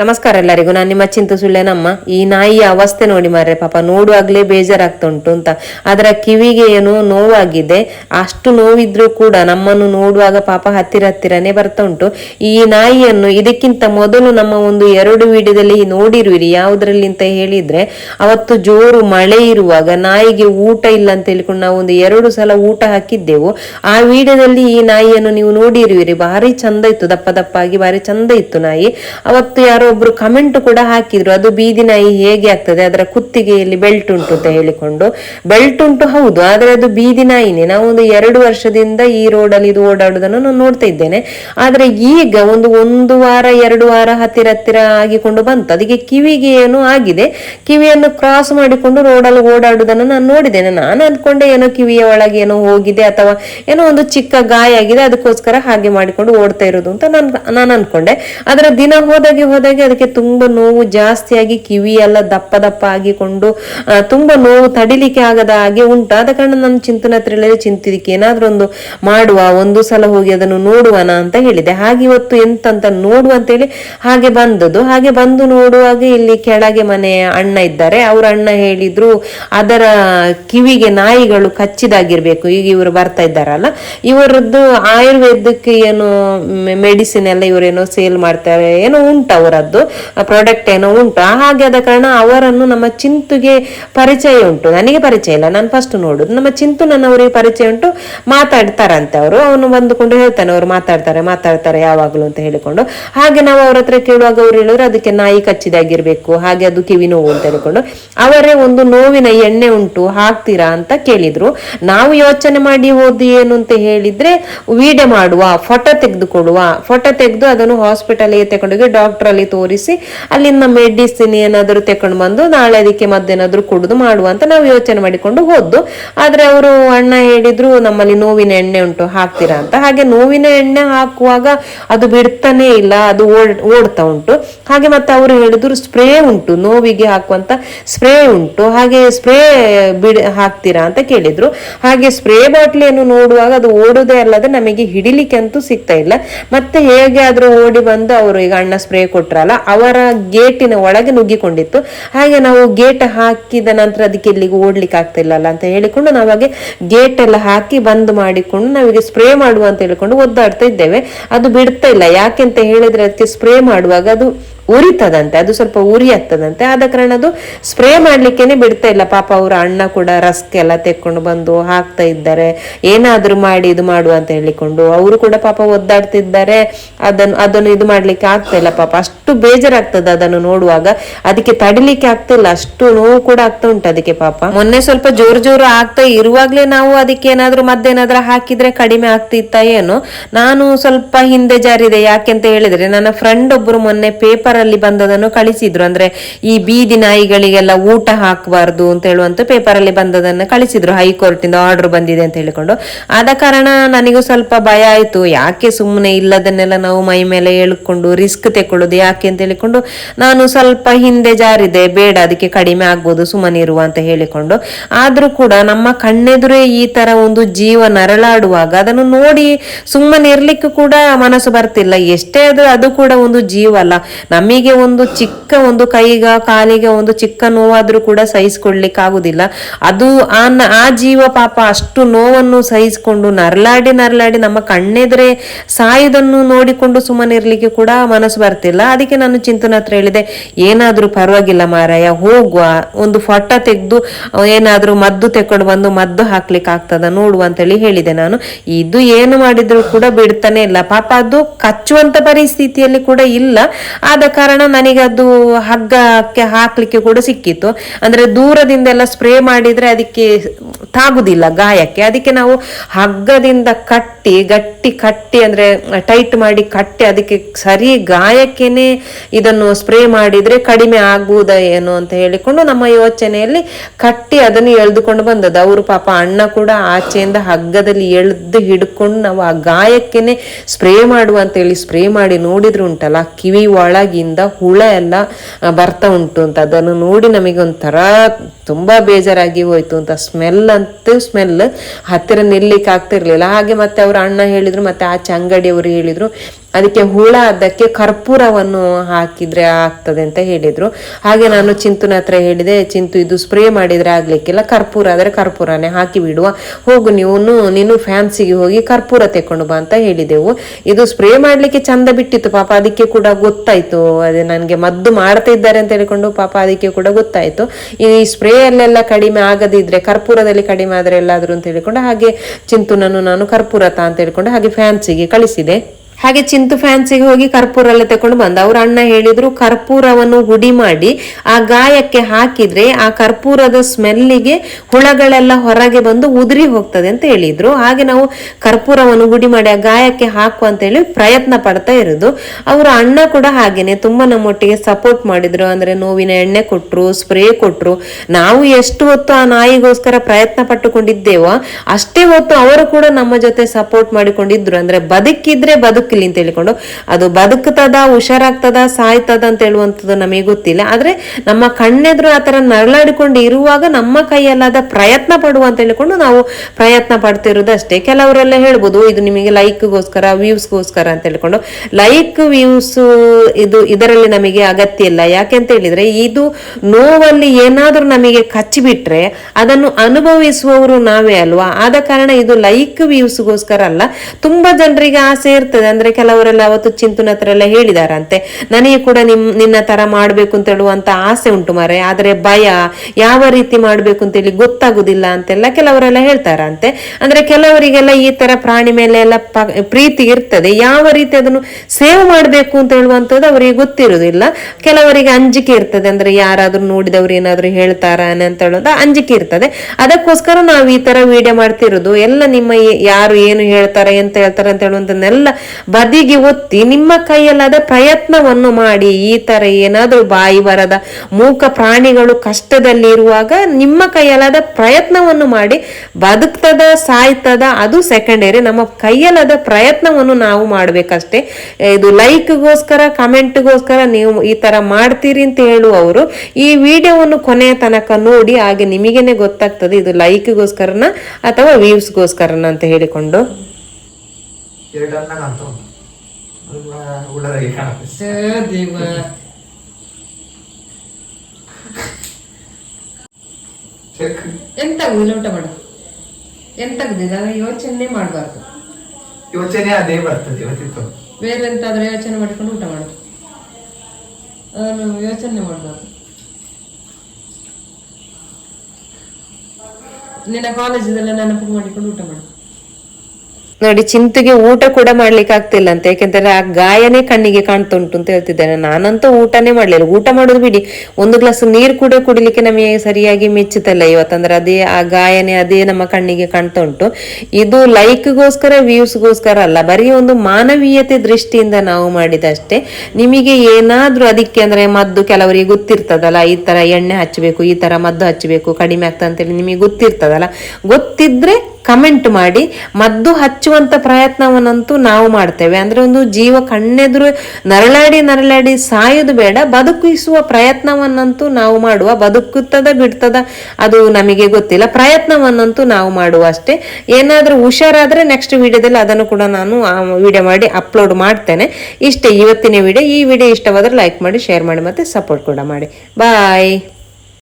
ನಮಸ್ಕಾರ ಎಲ್ಲರಿಗೂ. ನಾನು ನಿಮ್ಮ ಚಿಂತು ಸುಳ್ಳೆನಮ್ಮ? ಈ ನಾಯಿಯ ಅವಸ್ಥೆ ನೋಡಿ ಮಾರ್ರೆ ಪಾಪ, ನೋಡುವಾಗ್ಲೇ ಬೇಜಾರಾಗ್ತಾ ಉಂಟು ಅಂತ ಅದರ ಕಿವಿಗೆ ಏನು ನೋವಾಗಿದೆ. ಅಷ್ಟು ನೋವಿದ್ರೂ ಕೂಡ ನಮ್ಮನ್ನು ನೋಡುವಾಗ ಪಾಪ ಹತ್ತಿರ ಹತ್ತಿರನೇ ಬರ್ತಾ ಉಂಟು ಈ ನಾಯಿಯನ್ನು ಇದಕ್ಕಿಂತ ಮೊದಲು ನಮ್ಮ ಒಂದು ಎರಡು ವಿಡಿಯೋದಲ್ಲಿ ನೋಡಿರುವಿರಿ. ಯಾವುದ್ರಲ್ಲಿ ಅಂತ ಹೇಳಿದ್ರೆ, ಅವತ್ತು ಜೋರು ಮಳೆ ಇರುವಾಗ ನಾಯಿಗೆ ಊಟ ಇಲ್ಲ ಅಂತ ಹೇಳಿಕೊಂಡು ನಾವು ಒಂದು ಎರಡು ಸಲ ಊಟ ಹಾಕಿದ್ದೆವು. ಆ ವಿಡಿಯೋದಲ್ಲಿ ಈ ನಾಯಿಯನ್ನು ನೀವು ನೋಡಿರುವಿರಿ. ಭಾರಿ ಚಂದ ಇತ್ತು. ದಪ್ಪ ದಪ್ಪ ಆಗಿ ಭಾರಿ ಚಂದ ಇತ್ತು ನಾಯಿ. ಅವತ್ತು ಯಾರೋ ಒಬ್ರು ಕಮೆಂಟ್ ಕೂಡ ಹಾಕಿದ್ರು. ಅದು ಬೀದಿ ನಾಯಿ ಹೇಗೆ ಆಗ್ತದೆ? ಅದರ ಕುತ್ತಿಗೆಯಲ್ಲಿ ಬೆಲ್ಟ್ ಉಂಟು ಅಂತ ಹೇಳಿಕೊಂಡು. ಬೆಲ್ಟ್ ಉಂಟು ಹೌದು, ಆದ್ರೆ ಅದು ಬೀದಿ ನಾಯಿನೇ. ನಾವು ಒಂದು ಎರಡು ವರ್ಷದಿಂದ ಈ ರೋಡಲ್ಲಿ ಇದು ಓಡಾಡುವುದನ್ನು ನಾನು ನೋಡ್ತಾ ಇದ್ದೇನೆ. ಆದ್ರೆ ಈಗ ಒಂದು ಒಂದು ವಾರ, ಎರಡು ವಾರ ಹತ್ತಿರ ಹತ್ತಿರ ಆಗಿಕೊಂಡು ಬಂತು. ಅದಕ್ಕೆ ಕಿವಿಗೆ ಏನೋ ಆಗಿದೆ. ಕಿವಿಯನ್ನು ಕ್ರಾಸ್ ಮಾಡಿಕೊಂಡು ರೋಡಲ್ಲಿ ಓಡಾಡುವುದನ್ನು ನಾನು ನೋಡಿದ್ದೇನೆ. ನಾನು ಅಂದ್ಕೊಂಡೆ ಏನೋ ಕಿವಿಯ ಒಳಗೆ ಏನೋ ಹೋಗಿದೆ ಅಥವಾ ಏನೋ ಒಂದು ಚಿಕ್ಕ ಗಾಯ ಆಗಿದೆ, ಅದಕ್ಕೋಸ್ಕರ ಹಾಗೆ ಮಾಡಿಕೊಂಡು ಓಡ್ತಾ ಇರೋದು ಅಂತ ನಾನು ನಾನು ಅನ್ಕೊಂಡೆ ಅದರ ದಿನ ಹೋದಾಗೆ ಹೋದಾಗೆ ಅದಕ್ಕೆ ತುಂಬಾ ನೋವು ಜಾಸ್ತಿಯಾಗಿ ಕಿವಿ ಎಲ್ಲ ದಪ್ಪ ದಪ್ಪ ಆಗಿಕೊಂಡು ತುಂಬಾ ನೋವು ತಡಿಲಿಕ್ಕೆ ಆಗದ ಹಾಗೆ ಉಂಟು ಆದ ಕಾರಣ ನನ್ನ ಚಿಂತನ ಹತ್ರ ಚಿಂತಿದಕ್ಕೆ ಏನಾದ್ರೂ ಒಂದು ಮಾಡುವ, ಒಂದು ಸಲ ಹೋಗಿ ಅದನ್ನು ನೋಡುವನ ಅಂತ ಹೇಳಿದೆ. ಹಾಗೆ ಇವತ್ತು ಎಂತ ಅಂತ ಹೇಳಿ ಹಾಗೆ ಬಂದದ್ದು. ಹಾಗೆ ಬಂದು ನೋಡುವಾಗ ಇಲ್ಲಿ ಕೆಳಗೆ ಮನೆ ಅಣ್ಣ ಇದ್ದಾರೆ. ಅವ್ರ ಅಣ್ಣ ಹೇಳಿದ್ರು, ಅದರ ಕಿವಿಗೆ ನಾಯಿಗಳು ಕಚ್ಚಿದಾಗಿರ್ಬೇಕು. ಈಗ ಇವರು ಬರ್ತಾ ಇದ್ದಾರಲ್ಲ, ಇವರದ್ದು ಆಯುರ್ವೇದಕ್ಕೆ ಏನು, ಮೆಡಿಸಿನ್ ಎಲ್ಲ ಇವರೇನೋ ಸೇಲ್ ಮಾಡ್ತಾರೆ, ಏನೋ ಉಂಟು ಅವರದ್ದು ಪ್ರಾಡಕ್ಟ್ ಏನೋ ಉಂಟು. ಹಾಗೆ ಆದ ಕಾರಣ ಅವರನ್ನು ನಮ್ಮ ಚಿಂತುಗೆ ಪರಿಚಯ ಉಂಟು. ನನಗೆ ಪರಿಚಯ ಇಲ್ಲ. ನಾನು ಫಸ್ಟ್ ನೋಡುದು. ನಮ್ಮ ಚಿಂತು ನನ್ನವರಿಗೆ ಪರಿಚಯ ಉಂಟು. ಮಾತಾಡ್ತಾರಂತೆ ಅವರು. ಅವನು ಬಂದುಕೊಂಡು ಹೇಳ್ತಾನೆ, ಅವರು ಮಾತಾಡ್ತಾರೆ ಮಾತಾಡ್ತಾರೆ ಯಾವಾಗಲೂ ಅಂತ ಹೇಳಿಕೊಂಡು. ಹಾಗೆ ನಾವು ಅವ್ರ ಹತ್ರ ಕೇಳುವಾಗ ಅವ್ರು ಹೇಳಿದ್ರೆ, ಅದಕ್ಕೆ ನಾಯಿ ಕಚ್ಚಿದಾಗಿರ್ಬೇಕು. ಹಾಗೆ ಅದು ಕಿವಿ ನೋವು ಅಂತ ಹೇಳಿಕೊಂಡು. ಅವರೇ ಒಂದು ನೋವಿನ ಎಣ್ಣೆ ಉಂಟು, ಹಾಕ್ತೀರಾ ಅಂತ ಕೇಳಿದ್ರು. ನಾವು ಯೋಚನೆ ಮಾಡಿ ಹೋದಿ ಏನು ಅಂತ ಹೇಳಿದ್ರೆ ವೀಡಿಯೋ ಮಾಡುವ, ಫೋಟೋ ತೆಗೆದುಕೊಡುವ ಫೋಟೋ ತೆಗೆದು ಅದನ್ನು ಹಾಸ್ಪಿಟಲ್ಗೆ ತಗೊಂಡೋಗಿ ಡಾಕ್ಟರ್ ಅಲ್ಲಿ ತೋರಿಸಿ, ಅಲ್ಲಿಂದ ಮೆಡಿಸಿನ್ ಏನಾದರೂ ತಕೊಂಡು ಬಂದು ನಾಳೆ ಅದಕ್ಕೆ ಮದ್ದೇನಾದ್ರೂ ಕುಡಿದು ಮಾಡುವ ಅಂತ ನಾವು ಯೋಚನೆ ಮಾಡಿಕೊಂಡು ಹೋದ್ದು. ಆದ್ರೆ ಅವರು ಅಣ್ಣ ಹೇಳಿದ್ರು, ನಮ್ಮಲ್ಲಿ ನೋವಿನ ಎಣ್ಣೆ ಉಂಟು, ಹಾಕ್ತೀರಾ ಅಂತ. ಹಾಗೆ ನೋವಿನ ಎಣ್ಣೆ ಹಾಕುವಾಗ ಅದು ಬಿಡ್ತಾನೆ ಇಲ್ಲ, ಅದು ಓಡ್, ಓಡ್ತಾ ಉಂಟು. ಹಾಗೆ ಮತ್ತೆ ಅವರು ಹೇಳಿದ್ರು, ಸ್ಪ್ರೇ ಉಂಟು, ನೋವಿಗೆ ಹಾಕುವಂತ ಸ್ಪ್ರೇ ಉಂಟು, ಹಾಗೆ ಸ್ಪ್ರೇ ಬಿಡ್, ಹಾಕ್ತೀರಾ ಅಂತ ಕೇಳಿದ್ರು. ಹಾಗೆ ಸ್ಪ್ರೇ ಬಾಟ್ಲಿಯನ್ನು ನೋಡುವಾಗ ಅದು ಓಡೋದೇ ಅಲ್ಲದೆ ನಮಗೆ ಹಿಡಿಲಿಕ್ಕೆ ಅಂತೂ ಸಿಗ್ತಾ ಇಲ್ಲ. ಮತ್ತೆ ಹೇಗೆ ಆದ್ರೂ ಓಡಿ ಬಂದು ಅವರು ಈಗ ಅಣ್ಣ ಸ್ಪ್ರೇ ಕೊಟ್ರಲ್ಲ ಅವರ ಗೇಟಿನ ಒಳಗೆ ನುಗ್ಗಿಕೊಂಡಿತ್ತು. ಹಾಗೆ ನಾವು ಗೇಟ್ ಹಾಕಿದ ನಂತರ ಅದಕ್ಕೆ ಇಲ್ಲಿಗೆ ಓಡ್ಲಿಕ್ಕೆ ಆಗ್ತಿಲ್ಲಲ್ಲ ಅಂತ ಹೇಳಿಕೊಂಡು ನಾವಾಗೆ ಗೇಟ್ ಎಲ್ಲ ಹಾಕಿ ಬಂದ್ ಮಾಡಿಕೊಂಡು ನಾವೀಗ ಸ್ಪ್ರೇ ಮಾಡುವ ಅಂತ ಹೇಳಿಕೊಂಡು ಒದ್ದಾಡ್ತಾ ಇದ್ದೇವೆ. ಅದು ಬಿಡ್ತಾ ಇಲ್ಲ. ಯಾಕೆಂತ ಹೇಳಿದ್ರೆ ಅದಕ್ಕೆ ಸ್ಪ್ರೇ ಮಾಡುವಾಗ ಅದು ಉರಿತದಂತೆ, ಅದು ಸ್ವಲ್ಪ ಉರಿ ಆಗ್ತದಂತೆ. ಆದ ಕಾರಣ ಅದು ಸ್ಪ್ರೇ ಮಾಡ್ಲಿಕ್ಕೇನೆ ಬಿಡ್ತಾ ಇಲ್ಲ. ಪಾಪ ಅವರ ಅಣ್ಣ ಕೂಡ ರಸ್ಕ್ ಎಲ್ಲ ತೆಕ್ಕೊಂಡು ಬಂದು ಹಾಕ್ತಾ ಇದ್ದಾರೆ. ಏನಾದ್ರೂ ಮಾಡಿ ಇದು ಮಾಡುವ ಅಂತ ಹೇಳಿಕೊಂಡು. ಅವರು ಕೂಡ ಪಾಪ ಒದ್ದಾಡ್ತಿದ್ದಾರೆ. ಅದನ್ನು ಅದನ್ನು ಇದು ಮಾಡ್ಲಿಕ್ಕೆ ಆಗ್ತಾ ಇಲ್ಲ ಪಾಪ. ಅಷ್ಟು ಬೇಜಾರಾಗ್ತದೆ ಅದನ್ನು ನೋಡುವಾಗ. ಅದಕ್ಕೆ ತಡಿಲಿಕ್ಕೆ ಆಗ್ತಿಲ್ಲ. ಅಷ್ಟು ನೋವು ಕೂಡ ಆಗ್ತಾ ಉಂಟು ಅದಕ್ಕೆ ಪಾಪ. ಮೊನ್ನೆ ಸ್ವಲ್ಪ ಜೋರು ಜೋರು ಆಗ್ತಾ ಇರುವಾಗ್ಲೇ ನಾವು ಅದಕ್ಕೆ ಏನಾದ್ರೂ ಮದ್ದೇನಾದ್ರೂ ಹಾಕಿದ್ರೆ ಕಡಿಮೆ ಆಗ್ತಿತ್ತ ಏನು. ನಾನು ಸ್ವಲ್ಪ ಹಿಂದೆ ಜಾರಿದೆ. ಯಾಕೆಂತ ಹೇಳಿದ್ರೆ, ನನ್ನ ಫ್ರೆಂಡ್ ಒಬ್ರು ಮೊನ್ನೆ ಪೇಪರ್ ಅಲ್ಲಿ ಬಂದದನ್ನು ಕಳಿಸಿದ್ರು. ಅಂದ್ರೆ ಈ ಬೀದಿ ನಾಯಿಗಳಿಗೆಲ್ಲ ಊಟ ಹಾಕಬಾರ್ದು ಅಂತ ಹೇಳುವಂತ ಪೇಪರ್ ಅಲ್ಲಿ ಬಂದದನ್ನು ಕಳಿಸಿದ್ರು. ಹೈಕೋರ್ಟ್ ಇಂದ ಆರ್ಡರ್ ಬಂದಿದೆ ಅಂತ ಹೇಳಿಕೊಂಡು. ಆದ ಕಾರಣ ನನಗೂ ಸ್ವಲ್ಪ ಭಯ ಆಯ್ತು. ಯಾಕೆ ಸುಮ್ಮನೆ ಇಲ್ಲದನ್ನೆಲ್ಲ ನಾವು ಮೈ ಮೇಲೆ ಹೇಳ್ಕೊಂಡು ರಿಸ್ಕ್ ತೆಕೊಳ್ಳೋದು ಯಾಕೆ ಅಂತ ಹೇಳಿಕೊಂಡು ನಾನು ಸ್ವಲ್ಪ ಹಿಂದೆ ಜಾರಿದೆ. ಬೇಡ, ಅದಕ್ಕೆ ಕಡಿಮೆ ಆಗ್ಬೋದು ಸುಮ್ಮನಿರುವ ಅಂತ ಹೇಳಿಕೊಂಡು. ಆದ್ರೂ ಕೂಡ ನಮ್ಮ ಕಣ್ಣೆದುರೇ ಈ ತರ ಒಂದು ಜೀವ ನರಳಾಡುವಾಗ ಅದನ್ನು ನೋಡಿ ಸುಮ್ಮನೆ ಇರ್ಲಿಕ್ಕೂ ಕೂಡ ಮನಸ್ಸು ಬರ್ತಿಲ್ಲ. ಎಷ್ಟೇ ಅದು ಅದು ಕೂಡ ಒಂದು ಜೀವ ಅಲ್ಲ ನಮಗೆ ಒಂದು ಚಿಕ್ಕ ಒಂದು ಕೈಗ, ಕಾಲಿಗೆ ಒಂದು ಚಿಕ್ಕ ನೋವಾದ್ರೂ ಕೂಡ ಸಹಿಸ್ಕೊಳ್ಲಿಕ್ಕೆ ಆಗುದಿಲ್ಲ ಅದು ಆ ಆ ಜೀವ ಪಾಪ ಅಷ್ಟು ನೋವನ್ನು ಸಹಿಸಿಕೊಂಡು ನರಳಾಡಿ ನರಳಾಡಿ ನಮ್ಮ ಕಣ್ಣೆದ್ರೆ ಸಾಯುದನ್ನು ನೋಡಿಕೊಂಡು ಸುಮ್ಮನೆ ಇರ್ಲಿಕ್ಕೆ ಕೂಡ ಮನಸ್ಸು ಬರ್ತಿಲ್ಲ. ಅದಕ್ಕೆ ನಾನು ಚಿಂತನ ಹತ್ರ ಹೇಳಿದೆ, ಏನಾದ್ರೂ ಪರವಾಗಿಲ್ಲ ಮಾರಾಯ, ಹೋಗುವ. ಒಂದು ಫೋಟೋ ತೆಗೆದು, ಏನಾದ್ರೂ ಮದ್ದು ತೆಕೊಂಡು ಬಂದು ಮದ್ದು ಹಾಕ್ಲಿಕ್ಕೆ ಆಗ್ತದ ನೋಡುವ ಅಂತೇಳಿ ಹೇಳಿದೆ ನಾನು. ಇದು ಏನು ಮಾಡಿದ್ರು ಕೂಡ ಬಿಡ್ತಾನೆ ಇಲ್ಲ. ಪಾಪ ಅದು ಕಚ್ಚುವಂತ ಪರಿಸ್ಥಿತಿಯಲ್ಲಿ ಕೂಡ ಇಲ್ಲ. ಆದ ಕಾರಣ ನನಗೆ ಅದು ಹಗ್ಗಕ್ಕೆ ಹಾಕ್ಲಿಕ್ಕೆ ಕೂಡ ಸಿಕ್ಕಿತ್ತು. ಅಂದ್ರೆ ದೂರದಿಂದೆಲ್ಲ ಸ್ಪ್ರೇ ಮಾಡಿದ್ರೆ ಅದಕ್ಕೆ ತಾಗುದಿಲ್ಲ ಗಾಯಕ್ಕೆ. ಅದಕ್ಕೆ ನಾವು ಹಗ್ಗದಿಂದ ಕಟ್ಟಿ, ಗಟ್ಟಿ ಕಟ್ಟಿ ಅಂದ್ರೆ ಟೈಟ್ ಮಾಡಿ ಕಟ್ಟಿ ಅದಕ್ಕೆ ಸರಿ ಗಾಯಕ್ಕೇನೆ ಇದನ್ನು ಸ್ಪ್ರೇ ಮಾಡಿದ್ರೆ ಕಡಿಮೆ ಆಗ್ಬೋದಾ ಏನು ಅಂತ ಹೇಳಿಕೊಂಡು ನಮ್ಮ ಯೋಚನೆಯಲ್ಲಿ ಕಟ್ಟಿ ಅದನ್ನು ಎಳೆದುಕೊಂಡು ಬಂದದ್ದು. ಅವರು ಪಾಪ ಅಣ್ಣ ಕೂಡ ಆಚೆಯಿಂದ ಹಗ್ಗದಲ್ಲಿ ಎಳೆದು ಹಿಡ್ಕೊಂಡು ನಾವು ಆ ಗಾಯಕ್ಕೇನೆ ಸ್ಪ್ರೇ ಮಾಡುವ ಅಂತ ಹೇಳಿ ಸ್ಪ್ರೇ ಮಾಡಿ ನೋಡಿದ್ರು ಉಂಟಲ್ಲ, ಕಿವಿ ಒಳಗಿಂದ ಹುಳ ಎಲ್ಲ ಬರ್ತಾ ಉಂಟು ಅಂತ. ಅದನ್ನು ನೋಡಿ ನಮಗೆ ಒಂಥರ ತುಂಬಾ ಬೇಜಾರಾಗಿ ಹೋಯ್ತು ಅಂತ. ಸ್ಮೆಲ್ ಅಂತೂ ಸ್ಮೆಲ್ ಹತ್ತಿರ ನಿಲ್ಲಿಕ್ಕೆ ಆಗ್ತಿರ್ಲಿಲ್ಲ ಹಾಗೆ ಮತ್ತೆ ಅವ್ರ ಅಣ್ಣ ಹೇಳಿದ್ರು ಮತ್ತೆ ಆಚೆ ಅಂಗಡಿಯವರು ಹೇಳಿದ್ರು. ಅದಕ್ಕೆ ಹುಳ, ಅದಕ್ಕೆ ಕರ್ಪೂರವನ್ನು ಹಾಕಿದ್ರೆ ಆಗ್ತದೆ ಅಂತ ಹೇಳಿದ್ರು. ಹಾಗೆ ನಾನು ಚಿಂತುನ ಹತ್ರ ಹೇಳಿದೆ, ಚಿಂತು, ಇದು ಸ್ಪ್ರೇ ಮಾಡಿದ್ರೆ ಆಗ್ಲಿಕ್ಕಿಲ್ಲ. ಕರ್ಪೂರ ಆದರೆ ಕರ್ಪೂರನೇ ಹಾಕಿ ಬಿಡುವ. ಹೋಗು ನೀವು, ನೀನು ಫ್ಯಾನ್ಸಿಗೆ ಹೋಗಿ ಕರ್ಪೂರ ತೆಕೊಂಡು ಬಾ ಅಂತ ಹೇಳಿದೆವು. ಇದು ಸ್ಪ್ರೇ ಮಾಡ್ಲಿಕ್ಕೆ ಚಂದ ಬಿಟ್ಟಿತ್ತು, ಪಾಪ ಅದಕ್ಕೆ ಕೂಡ ಗೊತ್ತಾಯ್ತು. ಅದೇ ನನಗೆ ಮದ್ದು ಮಾಡ್ತಾ ಇದ್ದಾರೆ ಅಂತ ಹೇಳಿಕೊಂಡು ಪಾಪ ಅದಕ್ಕೆ ಕೂಡ ಗೊತ್ತಾಯ್ತು. ಈ ಸ್ಪ್ರೇ ಅಲ್ಲೆಲ್ಲ ಕಡಿಮೆ ಆಗದಿದ್ರೆ, ಕರ್ಪೂರದಲ್ಲಿ ಕಡಿಮೆ ಆದ್ರೆ ಎಲ್ಲಾದ್ರೂ ಅಂತ ಹೇಳಿಕೊಂಡು ಹಾಗೆ ಚಿಂತುನನ್ನು ನಾನು ಕರ್ಪೂರ ತಾ ಅಂತ ಹೇಳಿಕೊಂಡು ಹಾಗೆ ಫ್ಯಾನ್ಸಿಗೆ ಕಳಿಸಿದೆ. ಹಾಗೆ ಚಿಂತು ಫ್ಯಾನ್ಸಿಗೆ ಹೋಗಿ ಕರ್ಪೂರ ಎಲ್ಲ ತಕೊಂಡು ಬಂದ. ಅವ್ರ ಅಣ್ಣ ಹೇಳಿದ್ರು ಕರ್ಪೂರವನ್ನು ಹುಡಿ ಮಾಡಿ, ಆ ಗಾಯಕ್ಕೆ ಹಾಕಿದ್ರೆ ಆ ಕರ್ಪೂರದ ಸ್ಮೆಲ್ಲಿಗೆ ಹುಳಗಳೆಲ್ಲ ಹೊರಗೆ ಬಂದು ಉದುರಿ ಹೋಗ್ತದೆ ಅಂತ ಹೇಳಿದ್ರು. ಹಾಗೆ ನಾವು ಕರ್ಪೂರವನ್ನು ಹುಡಿ ಮಾಡಿ, ಆ ಗಾಯಕ್ಕೆ ಹಾಕು ಅಂತ ಹೇಳಿ ಪ್ರಯತ್ನ ಪಡ್ತಾ ಇರೋದು. ಅವರ ಅಣ್ಣ ಕೂಡ ಹಾಗೇನೆ, ತುಂಬಾ ನಮ್ಮೊಟ್ಟಿಗೆ ಸಪೋರ್ಟ್ ಮಾಡಿದ್ರು. ಅಂದ್ರೆ ನೋವಿನ ಎಣ್ಣೆ ಕೊಟ್ರು, ಸ್ಪ್ರೇ ಕೊಟ್ರು. ನಾವು ಎಷ್ಟು ಹೊತ್ತು ಆ ನಾಯಿಗೋಸ್ಕರ ಪ್ರಯತ್ನ ಪಟ್ಟುಕೊಂಡಿದ್ದೇವೋ, ಅಷ್ಟೇ ಹೊತ್ತು ಅವರು ಕೂಡ ನಮ್ಮ ಜೊತೆ ಸಪೋರ್ಟ್ ಮಾಡಿಕೊಂಡಿದ್ರು. ಅಂದ್ರೆ ಬದುಕಿದ್ರೆ ಬದುಕಿಲಿ ಅಂತ ಹೇಳಿಕೊಂಡು ಅದು ಬದುಕ್ತದ ಹುಷಾರಾಗ್ತದ, ಸಾಯ್ತದ ಅಂತ ಹೇಳುವಂಥದ್ದು ನಮಗೆ ಗೊತ್ತಿಲ್ಲ. ಆದ್ರೆ ನಮ್ಮ ಕಣ್ಣೆದ್ರು ಆತರ ನರಳಾಡಿಕೊಂಡು ಇರುವಾಗ ನಮ್ಮ ಕೈಯಲ್ಲಾದ ಪ್ರಯತ್ನ ಪಡುವ ಅಂತ ಹೇಳಿಕೊಂಡು ನಾವು ಪ್ರಯತ್ನ ಪಡ್ತಿರೋದು ಅಷ್ಟೇ. ಕೆಲವರೆಲ್ಲ ಹೇಳ್ಬೋದು, ಇದು ನಿಮಗೆ ಲೈಕ್ಗೋಸ್ಕರ, ವ್ಯೂಸ್ಗೋಸ್ಕರ ಅಂತ ಹೇಳ್ಕೊಂಡು. ಲೈಕ್, ವ್ಯೂಸ್ ಇದು ಇದರಲ್ಲಿ ನಮಗೆ ಅಗತ್ಯ ಇಲ್ಲ. ಯಾಕೆ ಅಂತ ಹೇಳಿದ್ರೆ ಇದು ನೋವಲ್ಲಿ ಏನಾದರೂ ನಮಗೆ ಕಚ್ಚಿಬಿಟ್ರೆ ಅದನ್ನು ಅನುಭವಿಸುವವರು ನಾವೇ ಅಲ್ವಾ? ಆದ ಕಾರಣ ಇದು ಲೈಕ್, ವ್ಯೂಸ್ಗೋಸ್ಕರ ಅಲ್ಲ. ತುಂಬಾ ಜನರಿಗೆ ಆಸೆ ಇರ್ತದೆ. ಅಂದ್ರೆ ಕೆಲವರೆಲ್ಲ ಅವತ್ತು ಚಿಂತನ ಹತ್ರ ಎಲ್ಲ ಹೇಳಿದಾರಂತೆ. ನನಗೆ ಕೂಡ ನಿಮ್, ನಿನ್ನ ತರ ಮಾಡ್ಬೇಕು ಅಂತ ಹೇಳುವಂತ ಆಸೆ ಉಂಟು ಮಾರೆ ಆದ್ರೆ ಭಯ, ಯಾವ ರೀತಿ ಮಾಡ್ಬೇಕು ಅಂತ ಹೇಳಿ ಗೊತ್ತಾಗುದಿಲ್ಲ ಅಂತೆಲ್ಲ ಕೆಲವರೆಲ್ಲ ಹೇಳ್ತಾರಂತೆ. ಅಂದ್ರೆ ಕೆಲವರಿಗೆಲ್ಲ ಈ ತರ ಪ್ರಾಣಿ ಮೇಲೆ ಎಲ್ಲ ಪ್ರೀತಿ ಇರ್ತದೆ. ಯಾವ ರೀತಿ ಅದನ್ನು ಸೇವ್ ಮಾಡ್ಬೇಕು ಅಂತ ಹೇಳುವಂತದ್ದು ಅವರಿಗೆ ಗೊತ್ತಿರುವುದಿಲ್ಲ. ಕೆಲವರಿಗೆ ಅಂಜಿಕೆ ಇರ್ತದೆ. ಅಂದ್ರೆ ಯಾರಾದ್ರೂ ನೋಡಿದವ್ರು ಏನಾದ್ರು ಹೇಳ್ತಾರ ಅಂತ ಹೇಳೋದು ಅಂಜಿಕೆ ಇರ್ತದೆ. ಅದಕ್ಕೋಸ್ಕರ ನಾವು ಈ ತರ ವಿಡಿಯೋ ಮಾಡ್ತಿರೋದು. ಎಲ್ಲ ನಿಮ್ಮ ಯಾರು ಏನು ಹೇಳ್ತಾರೆ, ಎಂತ ಹೇಳ್ತಾರೆ ಅಂತ ಹೇಳುವಂತನ್ನೆಲ್ಲ ಬದಿಗೆ ಒತ್ತಿ ನಿಮ್ಮ ಕೈಯಲ್ಲಾದ ಪ್ರಯತ್ನವನ್ನು ಮಾಡಿ, ಈ ತರ ಏನಾದರೂ ಬಾಯಿ ಬರದ ಮೂಕ ಪ್ರಾಣಿಗಳು ಕಷ್ಟದಲ್ಲಿರುವಾಗ ನಿಮ್ಮ ಕೈಯಲ್ಲಾದ ಪ್ರಯತ್ನವನ್ನು ಮಾಡಿ, ಬದುಕ್ತದ, ಸಾಯ್ತದ, ಅದು ಸೆಕೆಂಡರಿ ನಮ್ಮ ಕೈಯಲ್ಲಾದ ಪ್ರಯತ್ನವನ್ನು ನಾವು ಮಾಡ್ಬೇಕಷ್ಟೇ. ಇದು ಲೈಕ್ಗೋಸ್ಕರ, ಕಮೆಂಟ್ಗೋಸ್ಕರ ನೀವು ಈ ತರ ಮಾಡ್ತೀರಿ ಅಂತ ಹೇಳುವವರು, ಈ ವಿಡಿಯೋವನ್ನು ಕೊನೆಯ ತನಕ ನೋಡಿ, ಹಾಗೆ ನಿಮಗೇನೆ ಗೊತ್ತಾಗ್ತದೆ ಇದು ಲೈಕ್ಗೋಸ್ಕರನ ಅಥವಾ ವ್ಯೂಸ್ಗೋಸ್ಕರನ ಅಂತ ಹೇಳಿಕೊಂಡು. ಎರಡನ್ನ ಅನ್ನ ಉಂಟು ಅದು ಉಳ್ಳದಾಗಿ ಕಾಣುತ್ತೆ. ದೇವ. ಎಂತ ಊಟ ಮಾಡು. ಎಂತಾಗುದಿಲ್ಲ ಯೋಚನೆ ಮಾಡಬಾರ್ದು. ಯೋಚನೆ ಅದೇ ಬರ್ತದೆ ಇವತ್ತಿತ್ತು ಬೇರೆ ಎಂತಾದ್ರೂ ಯೋಚನೆ ಮಾಡಿಕೊಂಡು ಊಟ ಮಾಡು. ಅದನ್ನು ಯೋಚನೆ ಮಾಡಬಾರ್ದು. ನಿನ್ನ ಕಾಲೇಜದೆಲ್ಲ ನೆನಪು ಮಾಡಿಕೊಂಡು ಊಟ ಮಾಡು. ನೋಡಿ, ಚಿಂತೆಗೆ ಊಟ ಕೂಡ ಮಾಡ್ಲಿಕ್ಕೆ ಆಗ್ತಿಲ್ಲ ಅಂತ. ಯಾಕೆಂದ್ರೆ ಆ ಗಾಯನೇ ಕಣ್ಣಿಗೆ ಕಾಣ್ತಾ ಉಂಟು ಅಂತ ಹೇಳ್ತಿದ್ದೇನೆ. ನಾನಂತೂ ಊಟನೇ ಮಾಡ್ಲಿಲ್ಲ. ಊಟ ಮಾಡೋದು ಬಿಡಿ. ಒಂದು ಗ್ಲಾಸ್ ನೀರು ಕೂಡ ಕುಡಿಲಿಕ್ಕೆ ನಮಗೆ ಸರಿಯಾಗಿ ಮೆಚ್ಚುತ್ತಲ್ಲ ಇವತ್ತಂದ್ರೆ ಅದೇ ಆ ಗಾಯನೇ ಅದೇ ನಮ್ಮ ಕಣ್ಣಿಗೆ ಕಾಣ್ತಾ ಉಂಟು ಇದು ಲೈಕ್ಗೋಸ್ಕರ, ವ್ಯೂಸ್ಗೋಸ್ಕರ ಅಲ್ಲ. ಬರೀ ಒಂದು ಮಾನವೀಯತೆ ದೃಷ್ಟಿಯಿಂದ ನಾವು ಮಾಡಿದಷ್ಟೇ. ನಿಮಗೆ ಏನಾದ್ರೂ ಅದಕ್ಕೆ ಅಂದ್ರೆ ಮದ್ದು ಕೆಲವರಿಗೆ ಗೊತ್ತಿರ್ತದಲ್ಲ. ಈ ತರ ಎಣ್ಣೆ ಹಚ್ಚಬೇಕು, ಈ ತರ ಮದ್ದು ಹಚ್ಚಬೇಕು, ಕಡಿಮೆ ಆಗ್ತದೆ ಅಂತೇಳಿ ನಿಮಗೆ ಗೊತ್ತಿರ್ತದಲ್ಲ. ಗೊತ್ತಿದ್ರೆ ಕಮೆಂಟ್ ಮಾಡಿ, ಮದ್ದು ಹಚ್ಚುವಂಥ ಪ್ರಯತ್ನವನ್ನಂತೂ ನಾವು ಮಾಡ್ತೇವೆ. ಅಂದ್ರೆ ಒಂದು ಜೀವ ಕಣ್ಣೆದುರು ನರಳಾಡಿ ನರಳಾಡಿ ಸಾಯೋದು ಬೇಡ, ಬದುಕಿಸುವ ಪ್ರಯತ್ನವನ್ನಂತೂ ನಾವು ಮಾಡುವ, ಬದುಕುತ್ತದ ಬಿಡ್ತದ ಅದು ನಮಗೆ ಗೊತ್ತಿಲ್ಲ, ಪ್ರಯತ್ನವನ್ನಂತೂ ನಾವು ಮಾಡುವ ಅಷ್ಟೇ. ಏನಾದ್ರೂ ಹುಷಾರಾದ್ರೆ ನೆಕ್ಸ್ಟ್ ವಿಡಿಯೋದಲ್ಲಿ ಅದನ್ನು ಕೂಡ ನಾನು ವಿಡಿಯೋ ಮಾಡಿ ಅಪ್ಲೋಡ್ ಮಾಡ್ತೇನೆ. ಇಷ್ಟೇ ಇವತ್ತಿನ ವಿಡಿಯೋ ಈ ವಿಡಿಯೋ ಇಷ್ಟವಾದರೆ ಲೈಕ್ ಮಾಡಿ ಶೇರ್ ಮಾಡಿ ಮತ್ತೆ ಸಪೋರ್ಟ್ ಕೂಡ ಮಾಡಿ. ಬಾಯ್